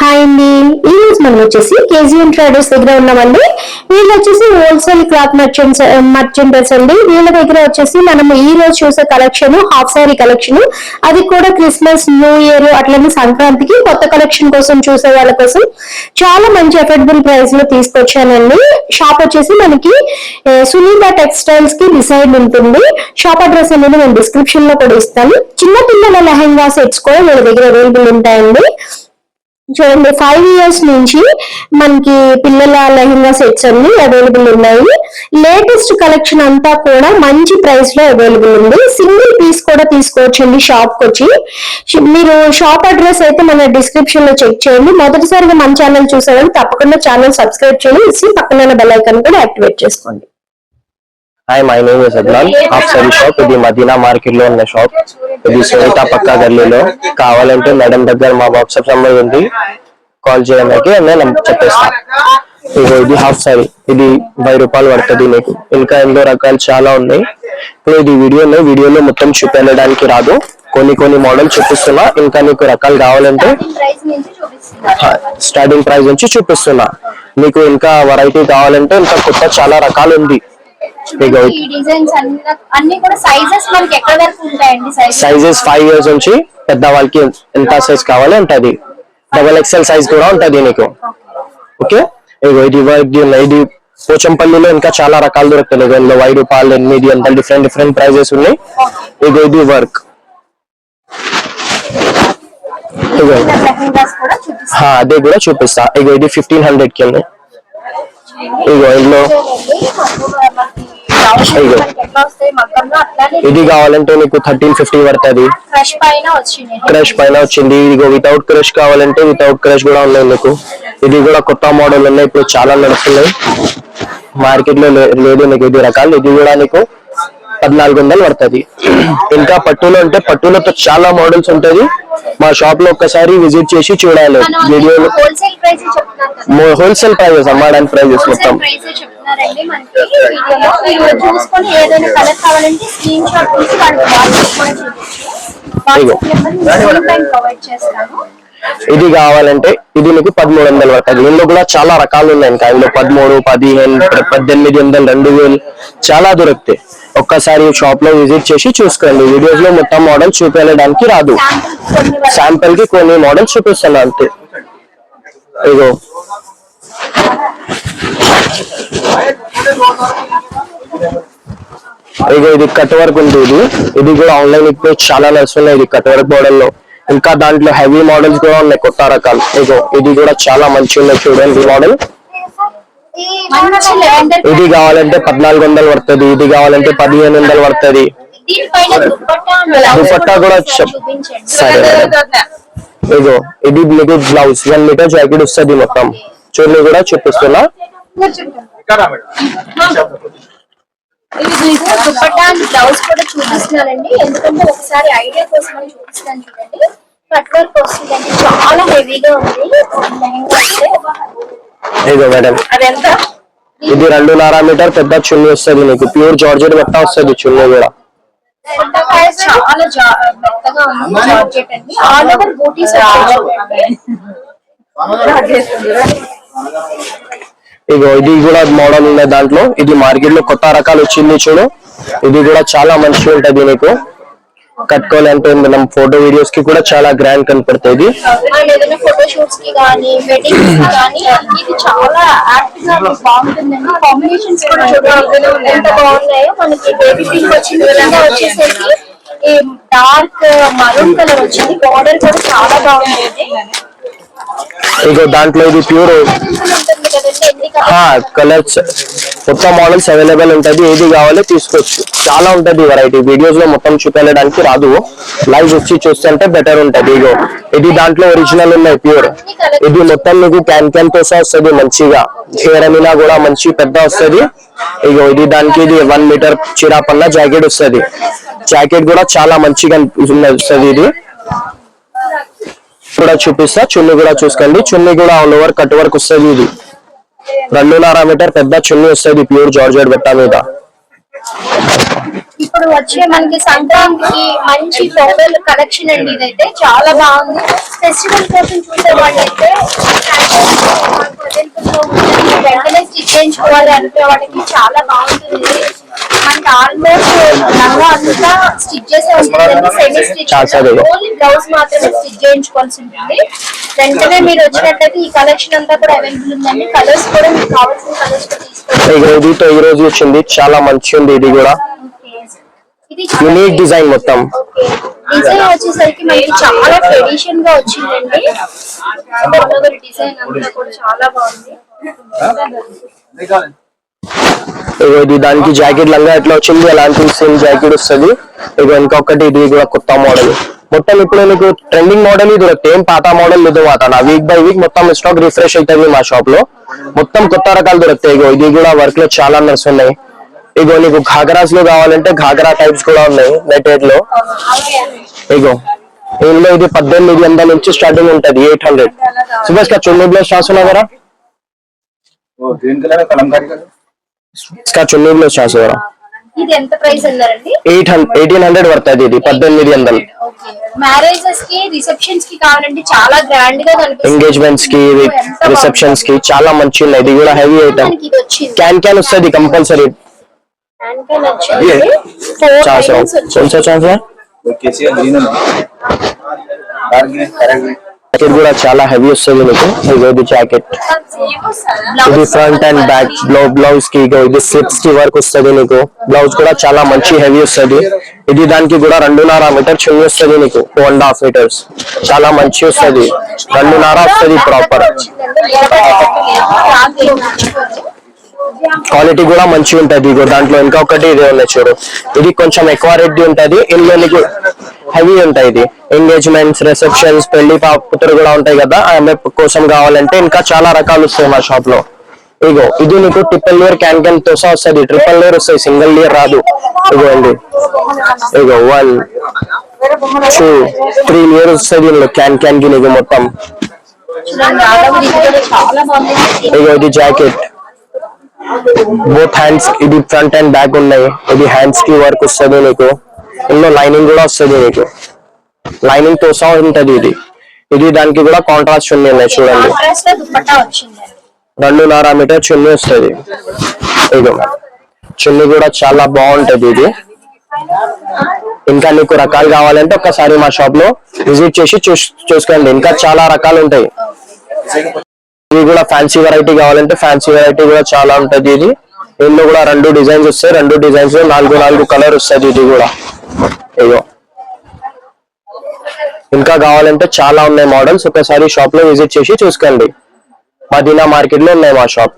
Hi అండి. ఈ రోజు మనం వచ్చేసి కేజీఎన్ ట్రేడర్స్ దగ్గర ఉన్నామండి. వీళ్ళు వచ్చేసి హోల్సేల్ క్లాత్ మర్చెంట్స్ మర్చెంటర్స్ అండి. వీళ్ళ దగ్గర వచ్చేసి మనం ఈ రోజు చూసే కలెక్షన్ హాఫ్ సారీ కలెక్షన్ అది కూడా క్రిస్మస్ న్యూ ఇయర్ అట్లనే సంక్రాంతికి కొత్త కలెక్షన్ కోసం చూసే వాళ్ళ కోసం చాలా మంచి అఫోర్డబుల్ ప్రైస్లో తీసుకొచ్చానండి. షాప్ వచ్చేసి మనకి సునీత టెక్స్టైల్స్కి డిసైడ్ ఉంటుంది. షాప్ అడ్రస్ అనేది నేను డిస్క్రిప్షన్లో కూడా ఇస్తాను. చిన్న పిల్లల లెహెంగా సెట్స్ కూడా వీళ్ళ దగ్గర అవైలబుల్ ఉంటాయండి. చూడండి ఫైవ్ ఇయర్స్ నుంచి మనకి పిల్లల లెహంగా సెట్స్ అన్ని అవైలబుల్ ఉన్నాయి. లేటెస్ట్ కలెక్షన్ అంతా కూడా మంచి ప్రైస్లో అవైలబుల్ ఉంది. సింగిల్ పీస్ కూడా తీసుకోవచ్చండి షాప్కి వచ్చి మీరు షాప్ అడ్రస్ అయితే మన డిస్క్రిప్షన్లో చెక్ చేయండి. మొదటిసారిగా మన ఛానల్ చూసేవాళ్ళు తప్పకుండా ఛానల్ సబ్స్క్రైబ్ చేయండి. ఇచ్చి పక్కన బెల్ ఐకాన్ కూడా యాక్టివేట్ చేసుకోండి. Hi my name is Adnan half sari shop ఇది మదీనా మార్కెట్లో ఉన్న షాప్ ఇది సునీత పక్క గల్లీలో. కావాలంటే మేడం దగ్గర మా వాట్సాప్ నెంబర్ ఉంది. కాల్ చేయడానికి నేను చెప్పేస్తా. ఇగో ఇది హాఫ్ సారీ ఇది వెయ్యి రూపాయలు పడుతుంది మీకు. ఇంకా ఎన్నో రకాలు చాలా ఉన్నాయి. ఇప్పుడు ఇది వీడియోలో వీడియోలో మొత్తం చూపెళ్ళడానికి రాదు. కొన్ని కొన్ని మోడల్ చూపిస్తున్నా. ఇంకా నీకు రకాలు కావాలంటే స్టార్టింగ్ ప్రైస్ నుంచి చూపిస్తున్నా. మీకు ఇంకా వెరైటీ కావాలంటే ఇంకా కొత్త చాలా రకాలు ఉంది. సైజెస్ ఫైవ్ ఇయర్స్ నుంచి పెద్ద వాళ్ళకి ఎంత సైజ్ కావాలి ఉంటది డబల్ ఎక్స్ఎల్ సైజ్ కూడా ఉంటది నీకు. ఓకే ఇది వర్క్ ఇది పోచంపల్లిలో ఇంకా చాలా రకాలు దొరుకుతాయి. ఇందులో వైట్ రూపాయలు ఎనిమిది అంత డిఫరెంట్ డిఫరెంట్ ప్రైజెస్ ఉన్నాయి. ఇగో ఇది వర్క్ అదే కూడా చూపిస్తా. ఇగో ఇది ఫిఫ్టీన్ హండ్రెడ్కి ఉంది. ఇగో ఇందులో అట్లానే ఇది కావాలంటే నీకు థర్టీన్ ఫిఫ్టీ పడుతుంది. క్రష్ పైన వచ్చింది. ఇదిగో వితౌట్ క్రష్ కావాలంటే వితౌట్ క్రష్ కూడా ఉన్నాయి మీకు ఇది కూడా కొత్త మోడల్ ఉన్నాయి. ఇప్పుడు చాలా నడుస్తున్నాయి. మార్కెట్లో లే- లేదు నీకు ఇది రకాలు. ఇది కూడా నీకు పద్నాలుగు వందలు పడుతుంది. ఇంకా పట్టులో అంటే పట్టులతో చాలా మోడల్స్ ఉంటది. మా షాప్లో ఒక్కసారి విజిట్ చేసి చూడాలి. వీడియోలో హోల్సేల్ ప్రైజెస్ అమ్మడానికి ప్రైజెస్ మొత్తం హోల్సేల్ ప్రైస్ చెప్తున్నారండి మనకి వీడియోలో. మీరు చూసుకొని ఏదైనా కలర్ కావాలంటే స్క్రీన్ షాట్ తీసి వాళ్ళకి వాట్సాప్ కూడా చూపించి ఇదిగో. వాట్సాప్ నెంబర్ ప్రొవైడ్ చేస్తాను. ఇది కావాలంటే ఇది మీకు పదమూడు వందలు పడుతుంది. ఇందులో కూడా చాలా రకాలు ఉన్నాయి ఇంకా. ఇందులో పదమూడు పదిహేను పద్దెనిమిది వందలు రెండు వేలు చాలా దొరుకుతాయి. ఒక్కసారి షాప్లో విజిట్ చేసి చూసుకోండి. వీడియోస్లో మొత్తం మోడల్ చూపించడానికి రాదు. శాంపుల్కి కొన్ని మోడల్ చూపిస్తాను అంతే. ఇగో ఇక ఇది కట్ వర్క్ ఉంది ఇది. ఇది కూడా ఆన్లైన్ ఇప్పుడు చాలా నడుస్తున్నాయి ఇది కట్ వర్క్ మోడల్లో. ఇంకా దాంట్లో హెవీ మోడల్స్ కూడా ఉన్నాయి కొత్త రకాలు. ఇగో ఇది కూడా చాలా మంచి ఉన్నాయి చూడండి ఈ మోడల్ ఇది కావాలంటే పద్నాలుగు వందలు పడుతుంది. ఇది కావాలంటే పదిహేను వందలు పడుతుంది. దుపట్టా బ్లౌజ్ కూడా సరే ఇగో ఇది మీకు బ్లౌజ్ వన్ మీటర్ జాకెట్ వస్తుంది మొత్తం. చూడండి కూడా చూపిస్తున్నా. దుపట్టా అండ్ బ్లౌజ్ కూడా చూపిస్తున్నానండి ఎందుకంటే ఒకసారి ఐడియా కోసం అని చూపిస్తాను చూడండి కట్ వర్క్ వస్తుందండి చాలా హెవీగా ఉంది లెహంగా అయితే ఇగో మేడం. అది ఎంత ఇది రెండున్నర మీటర్ పెద్ద చున్నీ వస్తుంది మీకు. ప్యూర్ జార్జెట్ బట్ట వస్తుంది చున్నీ కూడా. చాలా మెత్తగా ఉంది జార్జెట్ అండి ఆల్ ఓవర్ బూటీస్ ఇగో ఇది కూడా మోడల్ ఉన్నాయి దాంట్లో. ఇది మార్కెట్లో కొత్త రకాలు వచ్చింది చూడు. ఇది కూడా చాలా మంచిగా ఉంటది నీకు. కట్టుకోవాలంటే మనం ఫోటో వీడియోస్కి కూడా చాలా గ్రాండ్ కనపడుతుంది డార్క్ మరూన్ కలర్ వచ్చింది బార్డర్ కూడా చాలా బాగుంది. ఇగో దాంట్లో ఇది ప్యూర్ కలర్స్ మొత్తం మోడల్స్ అవైలబుల్ ఉంటుంది. ఏది కావాలో తీసుకోవచ్చు. చాలా ఉంటుంది వెరైటీ వీడియోస్లో మొత్తం చూపెళ్ళడానికి రాదు. లైవ్ వచ్చి చూస్తుంటే బెటర్ ఉంటుంది. ఇగో ఇది దాంట్లో ఒరిజినల్ ఉన్నాయి ప్యూర్ ఇది మొత్తం మీకు క్యాన్ క్యాన్తో వస్తుంది మంచిగా. చీరమినా కూడా మంచి పెద్ద వస్తుంది. ఇగో ఇది దానికి ఇది వన్ మీటర్ చిరాపన్న జాకెట్ వస్తుంది. జాకెట్ కూడా చాలా మంచిగా వస్తుంది ఇది. కూడా చూపిస్తా. చున్నీ కూడా చూసుకోండి. చున్నీ కూడా ఆల్ ఓవర్ కట్ వర్క్ వస్తుంది ఇది. రెండున్నర మీటర్ పెద్ద చున్ని వస్తుంది ప్యూర్ జార్జ్ బట్ట మీద. ఇప్పుడు వచ్చే మనకి సంక్రాంతికి మంచి ఫోటోల కలెక్షన్ అండి ఇదైతే. చాలా బాగుంది. ఫెస్టివల్ కోసం చూసే వాళ్ళైతే వెంటనే స్టిచ్ చేయించుకోవాలి అనుకునే వాళ్ళకి చాలా బాగుంటుంది. మనకి ఆల్మోస్ట్ లంగా అంతా స్టిచ్ చేసే ఉంటుంది. సెమీ స్టిచ్ ఓన్లీ బ్లౌజ్ మాత్రమే స్టిచ్ చేయించుకోవాల్సి ఉంటుంది. వెంటనే మీరు వచ్చినట్లయితే ఈ కలెక్షన్ అంతా కూడా అవైలబుల్ ఉందండి. కలర్స్ కూడా మీకు కావాల్సిన కలర్స్ ఇగో ఇదితో ఈ రోజు వచ్చింది. చాలా మంచి ఉంది ఇది కూడా. ఇది యూనిక్ డిజైన్ మొత్తం. డిజైన్ వచ్చేసరికి మనకి చాలా ట్రెడిషన్గా వచ్చిందండి. డిజైన్ అంతా కూడా చాలా బాగుంది. ఇగో ఇది దానికి జాకెట్ లంగా ఎట్లా వచ్చింది? అలాంటి సేమ్ జాకెట్ వస్తుంది? ఇగో ఇంకొకటి ఇది కూడా కొత్త మోడల్ మొత్తం ఇప్పుడు నీకు ట్రెండింగ్ మోడల్ దొరుకుతాయి ఏం పాత మోడల్ దొరుకుతాను వీక్ బై వీక్ మొత్తం స్టాక్ రిఫ్రెష్ అవుతుంది మా షాప్లో. మొత్తం కొత్త రకాలు దొరుకుతాయి. ఇగో ఇది కూడా వర్క్లో చాలా నడుస్తున్నాయి ఇగో నీకు ఘాగరాస్లో కావాలంటే ఘాగరా టైప్స్ కూడా ఉన్నాయి నెటెడ్లో ఇగో ఇందులో ఇది పద్దెనిమిది వందల నుంచి స్టార్టింగ్ ఉంటది ఎయిట్ హండ్రెడ్ సుభాష్గా చున్నీ బ్లౌజ్ రాసుకున్నావరా చున్నీ బ్లౌజ్ రాసుకున్నారా ఇది ఎంత ప్రైస్ అన్నారండి? ఎయిట్ హండ్రెడ్ ఎయిటీన్ హండ్రెడ్ పడుతుంది ఇది పద్దెనిమిది వందలు. మ్యారేజెస్కి రిసెప్షన్స్కి కావాలంటే చాలా గ్రాండ్గా కనిపిస్తుంది. ఎంగేజ్మెంట్స్కి రిసెప్షన్స్కి చాలా మంచి ఉన్నాయి. ఇది కూడా హెవీ ఐటమ్ క్యాన్ క్యాన్ వస్తుంది కంపల్సరీ కొంచెం ఛాన్స్ జాకెట్ కూడా చాలా హెవీ వస్తుంది మీకు. ఇగోది జాకెట్ ఇది ఫ్రంట్ అండ్ బ్యాక్ బ్లౌజ్కి ఇది స్లిప్స్కి వర్క్ వస్తుంది నీకు బ్లౌజ్ కూడా చాలా మంచి హెవీ వస్తుంది. ఇది దానికి కూడా రెండున్నర మీటర్ చెయ్యి వస్తుంది నీకు టూ అండ్ హాఫ్ మీటర్స్ చాలా మంచి వస్తుంది. రెండున్నర వస్తుంది ప్రాపర్ క్వాలిటీ కూడా మంచిగా ఉంటది. ఇగో దాంట్లో ఇంకా ఒకటి ఇదే ఉన్నాయి చూడు. ఇది కొంచెం ఎక్కువ రెడ్డి ఉంటది. ఇందులో హెవీ ఉంటాయి ఇది. ఎంగేజ్మెంట్స్ రిసెప్షన్స్ పెళ్ళి పాపుతులు కూడా ఉంటాయి కదా ఆమె కోసం కావాలంటే ఇంకా చాలా రకాలు వస్తాయి మా షాప్లో. ఇగో ఇది నీకు ట్రిపుల్ లేయర్ క్యాన్ క్యాన్ తోసా వస్తుంది. ట్రిపుల్ లేయర్ వస్తాయి సింగిల్ లేయర్ రాదు. ఇగో అండి ఇగో వన్ టూ త్రీ లేయర్ వస్తుంది ఇందులో క్యాన్ క్యాన్కి నీకు మొత్తం. ఇది ఇగో ఇది జాకెట్ బోత్ హ్యాండ్స్ ఇది ఫ్రంట్ అండ్ బ్యాక్ ఉన్నాయి. ఇది హ్యాండ్స్కి వర్క్ వస్తుంది నీకు. ఇందులో లైనింగ్ కూడా వస్తుంది నీకు లైనింగ్తో సహా ఉంటది ఇది. ఇది దానికి కూడా కాంట్రాస్ట్ చున్నీ ఉన్నాయి చూడండి. రెండున్నర మీటర్ చున్నీ వస్తుంది. ఇదిగో. చున్నీ కూడా చాలా బాగుంటది ఇది. ఇంకా నీకు రకాలు కావాలంటే ఒక్కసారి మా షాప్లో విజిట్ చేసి చూస్- చూసుకోండి. ఇంకా చాలా రకాలు ఉంటాయి. ఇది కూడా ఫ్యాన్సీ వెరైటీ కావాలంటే ఫ్యాన్సీ వెరైటీ కూడా చాలా ఉంటది ఇది. ఇందులో కూడా రెండు డిజైన్స్ వస్తాయి. రెండు డిజైన్స్లో నాలుగు నాలుగు కలర్ వస్తుంది ఇది కూడా. ఇగో. ఇంకా కావాలంటే చాలా ఉన్నాయి మోడల్స్. ఒకసారి షాప్లో విజిట్ చేసి చూసుకోండి. మదీనా మార్కెట్లో ఉన్నాయి మా షాప్